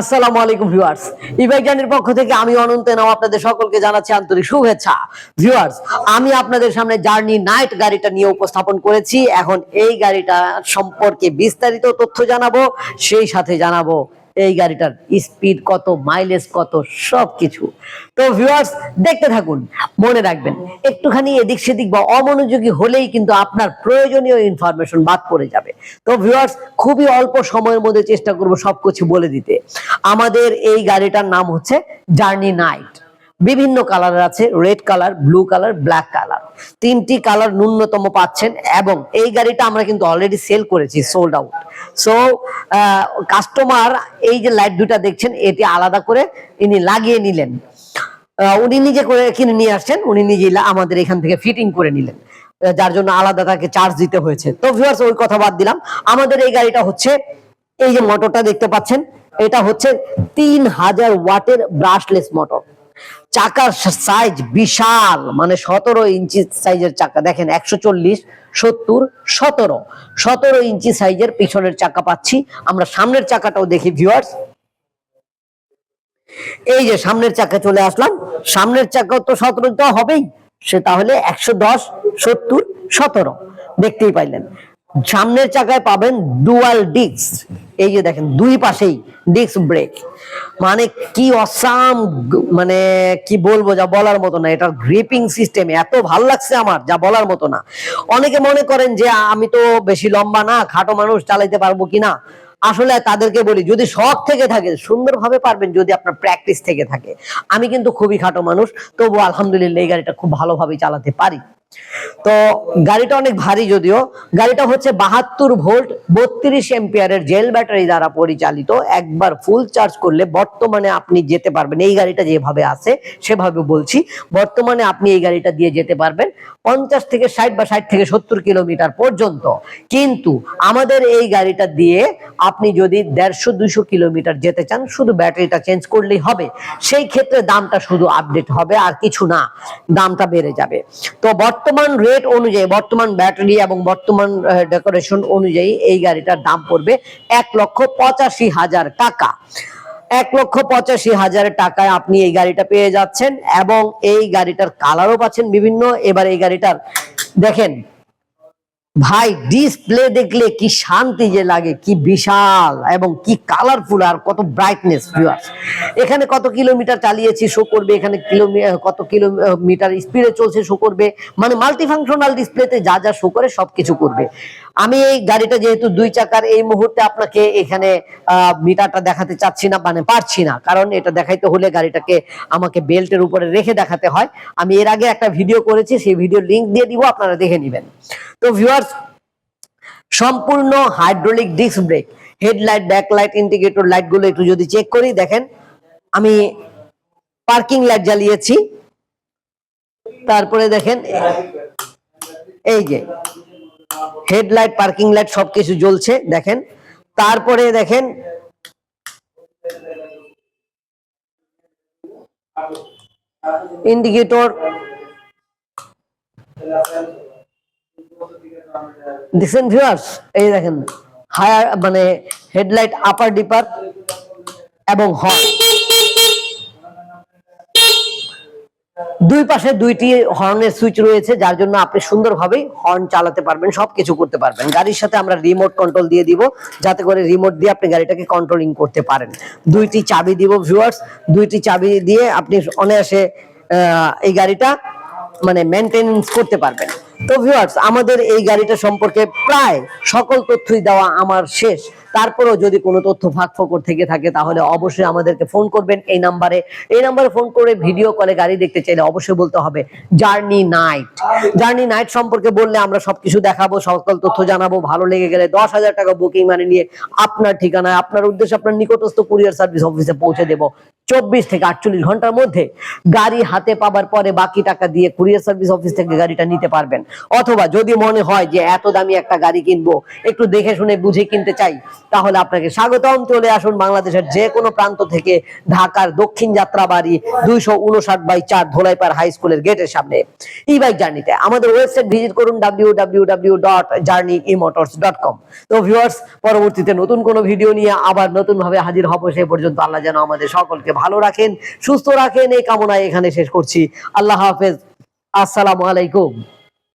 আসসালামু আলাইকুম ভিউয়ার্স। ইবাইজানের পক্ষ থেকে আমি অনন্ত নাও আপনাদের সকলকে জানাচ্ছি আন্তরিক শুভেচ্ছা। ভিউয়ার্স, আমি আপনাদের সামনে জার্নি নাইট গাড়িটা নিয়ে উপস্থাপন করেছি। এখন এই গাড়িটা সম্পর্কে বিস্তারিত তথ্য জানাব, সেই সাথে জানাব এই গাড়িটার স্পিড কত মাইলেজ কত সব কিছু তো ভিউয়ার্স দেখতে থাকুন, মনে রাখবেন, একটুখানি এদিক সেদিক বা অমনোযোগী হলেই কিন্তু আপনার প্রয়োজনীয় ইনফরমেশন বাদ পড়ে যাবে। তো ভিউয়ার্স খুবই অল্প সময়ের মধ্যে চেষ্টা করব সব কিছু বলে দিতে। আমাদের এই গাড়িটার নাম হচ্ছে জার্নি নাইট বিভিন্ন কালার আছে red colour blue colour black colour তিনটি কালার ন্যূনতম পাচ্ছেন এবং এই গাড়িটা আমরা কিন্তু অলরেডি সেল করেছি সোল্ড আউট সো কাস্টমার এই যে লাইট দুটা দেখছেন, এটি আলাদা করে ইনি লাগিয়ে নিলেন। উনি নিজে করে কিনে নিয়ে আসছেন, উনি নিজেই আমাদের এখান থেকে ফিটিং করে নিলেন। যার জন্য আলাদা তাকে চার্জ দিতে হয়েছে। তো ভিউয়ার্স ওই কথা বাদ দিলাম। আমাদের এই গাড়িটা হচ্ছে, এই যে মোটরটা দেখতে পাচ্ছেন, এটা হচ্ছে তিন হাজার ওয়াটের ব্রাশলেস মোটর চাকার সাইজ বিশাল মানে সতেরো ইঞ্চি সাইজের চাকা। দেখেন, একশো চল্লিশ, সত্তর, সতেরো। সতেরো ইঞ্চি সাইজের পিছনের চাকা পাচ্ছি। আমরা সামনের চাকাটাও দেখি ভিউয়ার্স এই যে সামনের চাকা চলে আসলাম। সামনের চাকা তো সতেরো তো হবেই। সে তাহলে একশো দশ, সত্তর, সতেরো। দেখতেই পাইলেন। সামনের চাকায় পাবেন ডুয়াল ডিস্ক এই যে দেখেন, দুই পাশেই ডিস্ক ব্রেক মানে কি অসাম মানে কি বলব, যা বলার মতো না। এটার গ্রিপিং সিস্টেম এত ভালো লাগছে আমার, যা বলার মতো না। অনেকে মনে করেন যে, আমি তো বেশি লম্বা না, খাটো মানুষ, চালাইতে পারব কিনা? আসলে তাদেরকে বলি, যদি শখ থেকে থাকে, সুন্দরভাবে পারবেন যদি আপনার প্র্যাকটিস থেকে থাকে। আমি কিন্তু খুবই খাটো মানুষ তবু আলহামদুলিল্লাহ এই গাড়িটা খুব ভালোভাবে চালাতে পারি। তো গাড়িটা অনেক ভারী যদিও, গাড়িটা হচ্ছে বাহাত্তর ভোল্ট, বত্রিশ এম্পিয়ারের জেল ব্যাটারি দ্বারা পরিচালিত, একবার ফুল চার্জ করলে বর্তমানে আপনি যেতে পারবেন, এই গাড়িটা যেভাবে আছে সেভাবে বলছি, বর্তমানে আপনি এই গাড়িটা দিয়ে যেতে পারবেন পঞ্চাশ থেকে ষাট বা ষাট থেকে সত্তর কিলোমিটার পর্যন্ত। কিন্তু আমাদের এই গাড়িটা দিয়ে আপনি যদি দেড়শো, দুইশো কিলোমিটার যেতে চান, শুধু ব্যাটারিটা চেঞ্জ করলেই হবে। সেই ক্ষেত্রে দামটা শুধু আপডেট হবে, আর কিছু না, দামটা বেড়ে যাবে। তো বর্তমান রেট অনুযায়ী, বর্তমান ব্যাটারি এবং বর্তমান ডেকোরেশন অনুযায়ী এই গাড়িটার দাম পড়বে এক লক্ষ পঁচাশি হাজার টাকা। এক লক্ষ পঁচাশি হাজার টাকায় আপনি এই গাড়িটা পেয়ে যাচ্ছেন এবং এই গাড়িটার কালারও পাচ্ছেন বিভিন্ন। এবার এই গাড়িটার, দেখেন ভাই ডিসপ্লে দেখলে কি শান্তি যে লাগে, কি বিশাল এবং কি কালারফুল আর কত ব্রাইটনেস ভিউয়ার্স এখানে কত কিলোমিটার চালিয়েছি শো করবে, এখানে কত কিলোমিটার স্পিডে চলছে শো করবে। মানে মাল্টিফাংশনাল ডিসপ্লেতে যা যা শো করে, সবকিছু করবে। আমি এই গাড়িটা যেহেতু দুই চাকার, এই মুহূর্তে আপনাকে এখানে মিটারটা দেখাতে চাচ্ছি না মানে পারছি না। কারণ এটা দেখাইতে হলে গাড়িটাকে আমাকে বেল্টের উপরে রেখে দেখাতে হয়। আমি এর আগে একটা ভিডিও করেছি, সেই ভিডিও লিংক দিয়ে দিব, আপনারা দেখে নেবেন। তো ভিউয়ার্স সম্পূর্ণ hydraulic disc brake headlight backlight indicator লাইটগুলো একটু যদি চেক করি, দেখেন, আমি পার্কিং লাইট জ্বালিয়েছি। তারপরে দেখেন, এই যে হেডলাইট, পার্কিং লাইট সবকিছু জ্বলছে, দেখেন। তারপরে দেখেন ইন্ডিকেটর দেখছেন ভিউয়ার্স এই দেখেন হায়ার মানে হেডলাইট আপার ডিপার এবং হর্ন দুই পাশে দুইটি হর্নের সুইচ রয়েছে, যার জন্য আপনি সুন্দরভাবে হর্ন চালাতে পারবেন, সবকিছু করতে পারবেন। গাড়ির সাথে আমরা রিমোট কন্ট্রোল দিয়ে দিব, যাতে করে রিমোট দিয়ে আপনি গাড়িটাকে কন্ট্রোলিং করতে পারেন। দুইটি চাবি দিব ভিউয়ার্স দুইটি চাবি দিয়ে আপনি অনায়াসে এই গাড়িটা মানে মেনটেনেন্স করতে পারবেন তো ভিউয়ার্স আমাদের এই গাড়িটা সম্পর্কে প্রায় সকল তথ্যই দেওয়া আমার শেষ। তারপরেও যদি কোনো তথ্য ফাঁক ফোকর থেকে থাকে, তাহলে অবশ্যই আমাদেরকে ফোন করবেন এই নাম্বারে এই নাম্বারে ফোন করে ভিডিও কলে গাড়ি দেখতে চাইলে অবশ্যই বলতে হবে জার্নি নাইট জার্নি নাইট সম্পর্কে বললে আমরা সবকিছু দেখাবো, সকল তথ্য জানাব। ভালো লেগে গেলে দশ হাজার টাকা বুকিং মানে নিয়ে আপনার ঠিকানায়, আপনার উদ্দেশ্যে আপনার নিকটস্থ কুরিয়ার সার্ভিস অফিসে পৌঁছে দেবো। চব্বিশ থেকে আটচল্লিশ ঘণ্টার মধ্যে গাড়ি হাতে পাবার পরে বাকি টাকা দিয়ে কুরিয়ার সার্ভিস অফিস থেকে গাড়িটা নিতে পারবেন। অথবা যদি মনে হয় যে এত দামি একটা গাড়ি কিনবো, একটু দেখে শুনে বুঝে কিনতে চাই, তাহলে আপনাকে স্বাগতম। চলে আসুন বাংলাদেশের যে কোনো প্রান্ত থেকে ঢাকার দক্ষিণ যাত্রাবাড়ি দুইশো উনষাট বাই চার ধোলাইপাড় হাই স্কুলের গেটের সামনে। ই বাইক জার্নিতে আমাদের ওয়েবসাইট ভিজিট করুন W W W dot journey emotors dot com তো ভিউয়ার্স পরবর্তীতে নতুন কোনো ভিডিও নিয়ে আবার নতুন ভাবে হাজির হব, সে পর্যন্ত আল্লাহ যেন আমাদের সকলকে ভালো রাখেন সুস্থ রাখেন। এই কামনায় এখানে শেষ করছি। আল্লাহ হাফেজ। আসসালামু আলাইকুম।